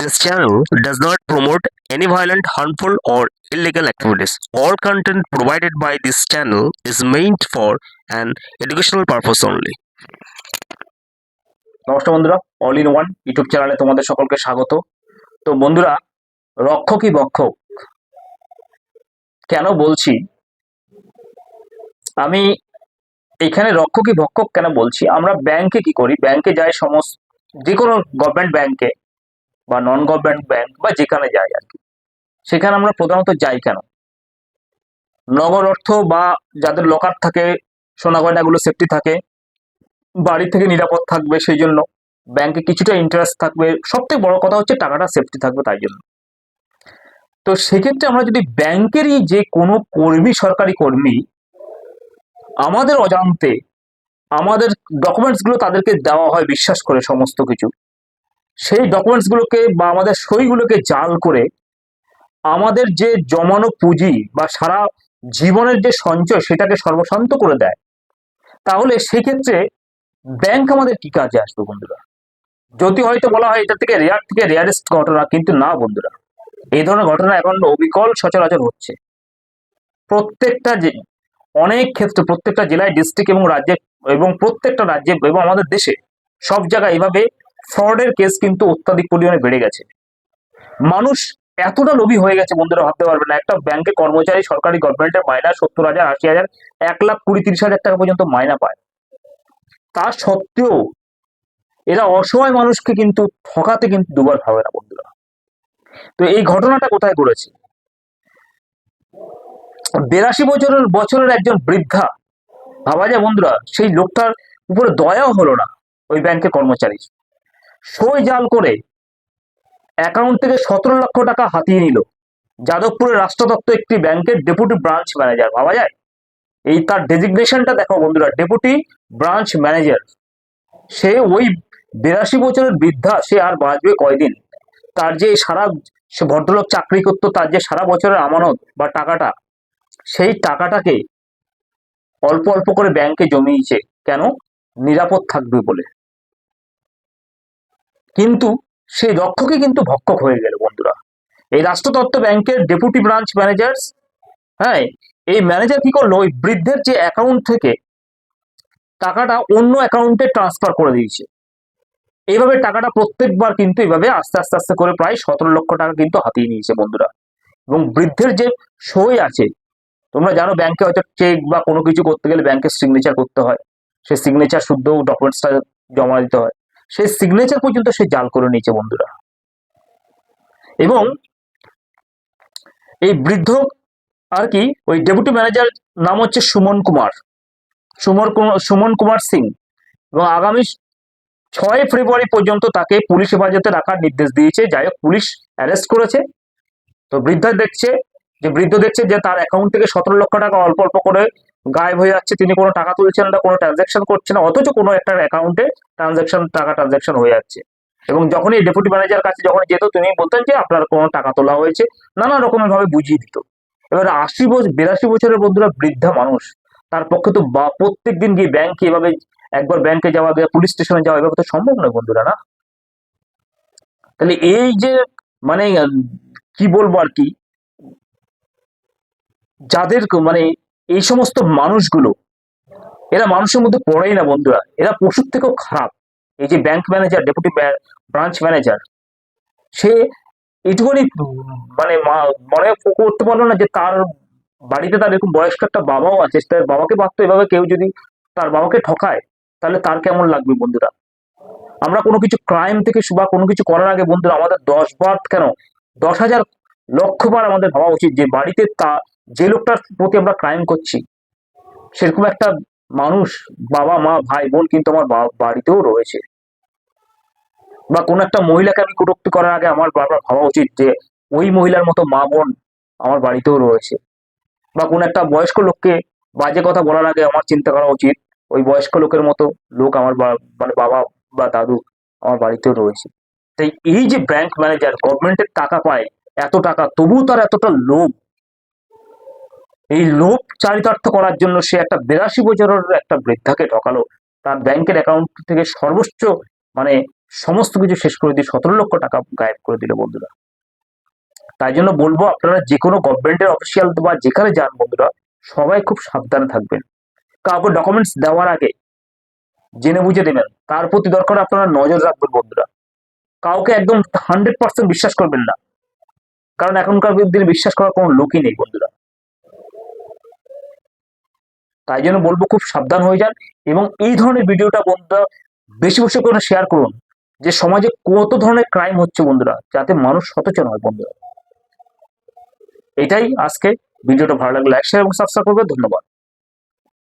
This channel does not promote any violent, harmful, or illegal activities. All content provided by this channel is meant for an educational purpose only. নমস্কার বন্ধুরা all in one YouTube চ্যানেলে তোমাদের সকলকে স্বাগত তো বন্ধুরা রক্ষকই বক্ষক কেন বলছি আমি এখানে রক্ষকই ভক্ষক কেন বলছি আমরা ব্যাংকে কি করি ব্যাংকে যাই সমস্ত যে কোনো গভর্নমেন্ট ব্যাংকে বা নন গভর্নমেন্ট ব্যাংক বা যেখানে যাই আর কি। সেখানে আমরা প্রধানত যাই কেন? নগদ অর্থ বা যাদের লকার থাকে সোনা গয়নাগুলো সেফটি থাকে, বাড়ি থেকে নিরাপদ থাকবে সেই জন্য ব্যাংকে কিছুটা ইন্টারেস্ট থাকবে সব থেকে বড় কথা হচ্ছে টাকাটা সেফটি থাকবে তাই জন্য। তো সেক্ষেত্রে আমরা যদি ব্যাংকেরই যে কোনো কর্মী, সরকারি কর্মী, আমাদের অজান্তে আমাদের ডকুমেন্টসগুলো তাদেরকে দেওয়া হয়, বিশ্বাস করে সমস্ত কিছু সেই ডকুমেন্টস গুলোকে বা আমাদের সইগুলোকে জাল করে আমাদের যে জমানো পুঁজি বা সারা জীবনের যে সঞ্চয় সেটাকে সর্বশান্ত করে দেয়, তাহলে সেক্ষেত্রে ব্যাংক আমাদের কি কাজে আসবে বন্ধুরা? যদি হয়তো বলা হয় এটা থেকে রেয়ার থেকে রেয়ারেস্ট ঘটনা, কিন্তু না বন্ধুরা। এই ধরনের ঘটনা এখন অবিকল সচরাচর হচ্ছে। প্রত্যেকটা যে, অনেক ক্ষেত্রে প্রত্যেকটা জেলায় ডিস্ট্রিক্ট এবং রাজ্যে, এবং প্রত্যেকটা রাজ্যে এবং আমাদের দেশে সব জায়গায় এইভাবে ফ্রডের কেস কিন্তু অত্যাধিক পরিমাণে বেড়ে গেছে। মানুষ এতটা লোভী হয়ে গেছে, বন্ধুরা ভাবতে পারবে না। একটা ব্যাংকে কর্মচারী সরকারি গভর্নমেন্টের মাইনা সত্তর হাজার, আশি হাজার, এক লাখ কুড়ি তিরিশ হাজার টাকা পর্যন্ত মাইনা পায়। তা সত্ত্বেও এরা অসহায় মানুষকে কিন্তু ঠকাতে কিন্তু দুবার ভাবে না, বন্ধুরা। তো এই ঘটনাটা কোথায় করেছে বেরাশি বছরের বছরের একজন বৃদ্ধা, ভাবা যায় বন্ধুরা, সেই লোকটার উপরে দয়াও হলো না, ওই ব্যাংকের কর্মচারী সই জাল করে অ্যাকাউন্ট থেকে সতেরো লক্ষ টাকা হাতিয়ে নিল। যাদবপুরের রাষ্ট্রদত্ত একটি ব্যাংকের ডেপুটি ব্রাঞ্চ ম্যানেজার ভাবা যায়? এই তার ডেজিগনেশনটা দেখো বন্ধুরা ডেপুটি ব্রাঞ্চ ম্যানেজার সে ওই বিরাশি বছরের বৃদ্ধা, সে আর বাঁচবে কয়দিন? তার যে সারা, সে ভদ্রলোক চাকরি করতো, তার যে সারা বছরের আমানত বা টাকাটা, সেই টাকাটাকে অল্প অল্প করে ব্যাংকে জমিয়েছে। কেন? নিরাপদ থাকবে বলে। কিন্তু সেই রক্ষকই কিন্তু ভক্ষক হয়ে গেল বন্ধুরা। এই রাষ্ট্রতত্ত্ব ব্যাংকের ডেপুটি ব্রাঞ্চ ম্যানেজার্স হ্যাঁ এই ম্যানেজার কি করল? ওই বৃদ্ধের যে অ্যাকাউন্ট থেকে টাকাটা অন্য অ্যাকাউন্টে ট্রান্সফার করে দিয়েছে। এইভাবে টাকাটা প্রত্যেকবার কিন্তু এইভাবে আস্তে আস্তে আস্তে করে প্রায় সতেরো লক্ষ টাকা কিন্তু হাতিয়ে নিয়েছে বন্ধুরা। এবং বৃদ্ধের যে সই আছে, তোমরা জানো ব্যাংকে হয়তো চেক বা কোনো কিছু করতে গেলে ব্যাংকের সিগনেচার করতে হয়। সেই সিগনেচার শুদ্ধ ডকুমেন্টসটা জমা দিতে হয়। সেই সিগনেচার পর্যন্ত সে জাল করে নিয়েছে বন্ধুরা। এবং এই বৃদ্ধ আর কি, ওই ডেপুটি ম্যানেজার নাম হচ্ছে সুমন কুমার। সুমন সুমন কুমার সিং। এবং আগামী ছয় ফেব্রুয়ারি পর্যন্ত তাকে পুলিশ হেফাজতে রাখার নির্দেশ দিয়েছে। যাই হোক, পুলিশ অ্যারেস্ট করেছে। তো বৃদ্ধা দেখছে, যে বৃদ্ধ দেখছে যে তার অ্যাকাউন্ট থেকে সতেরো লক্ষ টাকা অল্প অল্প করে গায়েব হয়ে যাচ্ছে, তিনি কোনো টাকা তুলছেন না, কোনো ট্রানজাকশন করছেন অথচ কোনো একটা অ্যাকাউন্টে ট্রানজাকশন টাকা ট্রানজাকশন হয়ে যাচ্ছে। এবং যখনই ডেপুটি ম্যানেজার কাছে যখন যেত, তিনি বলতেন যে, আপনার কোনো টাকা তোলা হয়েছে। নানা রকমের ভাবে বুঝিয়ে দিত। এবার আশি বছর বিরাশি বছরের বন্ধুরা বৃদ্ধা মানুষ, তার পক্ষে তো বা প্রত্যেক দিন গিয়ে ব্যাংকে এভাবে একবার ব্যাংকে যাওয়া পুলিশ স্টেশনে যাওয়া, এভাবে তো সম্ভব নয় বন্ধুরা, না? তাহলে এই যে মানে কি বলব আর কি, যাদের মানে এই সমস্ত মানুষগুলো, এরা মানুষের মধ্যে পড়েই না বন্ধুরা। এরা পশুর থেকেও খারাপ। এই যে bank manager deputy branch manager সে এইটুকুনি মানে মা- মনে করতে পারল না যে তার বাড়িতে তার এরকম বয়স্ক একটা বাবাও আছে তার বাবাকে পারতো এভাবে কেউ যদি তার বাবাকে ঠকায়, তাহলে তার কেমন লাগবে বন্ধুরা? আমরা কোনো কিছু ক্রাইম থেকে বা কোনো কিছু করার আগে বন্ধুরা আমাদের দশ বার কেন, দশ হাজার লক্ষ বার আমাদের ভাবা উচিত যে বাড়িতে তা যে লোকটার প্রতি আমরা ক্রাইম করছি, সেরকম একটা মানুষ বাবা, মা, ভাই, বোন কিন্তু আমার বাড়িতেও রয়েছে। বা কোনো একটা মহিলাকে আমি কটূক্তি করার আগে আমার বারবার ভাবা উচিত যে, ওই মহিলার মতো মা, বোন আমার বাড়িতেও রয়েছে। বা কোনো একটা বয়স্ক লোককে বাজে কথা বলার আগে আমার চিন্তা করা উচিত, ওই বয়স্ক লোকের মতো লোক আমার মানে বাবা বা দাদু আমার বাড়িতেও রয়েছে। তাই এই যে ব্যাংক ম্যানেজার গভর্নমেন্টের টাকা পায়, এত টাকা, তবুও তার এতটা লোভ এই লোভ চারিতার্থ করার জন্য সে একটা বিরাশি বছরের একটা বৃদ্ধাকে ঠকালো। তার ব্যাংকের অ্যাকাউন্ট থেকে সর্বোচ্চ মানে সমস্ত কিছু শেষ করে দিয়ে সতেরো লক্ষ টাকা গায়েব করে দিল বন্ধুরা। তাই জন্য বলব, আপনারা যে কোনো গভর্নমেন্টের অফিসিয়াল বা যেখানে যান বন্ধুরা, সবাই খুব সাবধানে থাকবেন। কাউকে ডকুমেন্টস দেওয়ার আগে জেনে বুঝে দেবেন তার প্রতি দরকার আপনারা নজর রাখবেন বন্ধুরা। কাউকে একদম হান্ড্রেড পার্সেন্ট বিশ্বাস করবেন না। কারণ এখনকার দিনে বিশ্বাস করার কোনো লোকই নেই বন্ধুরা। তাই জন্য বলব খুব সাবধান হয়ে যান এবং এই ধরনের ভিডিওটা বন্ধুরা বেশি বেশি করে শেয়ার করুন যে সমাজে কত ধরনের ক্রাইম হচ্ছে বন্ধুরা, যাতে মানুষ সচেতন হয় বন্ধুরা। এটাই আজকে। ভিডিওটা ভালো লাগলে লাইক শেয়ার এবং সাবস্ক্রাইব করবে ধন্যবাদ।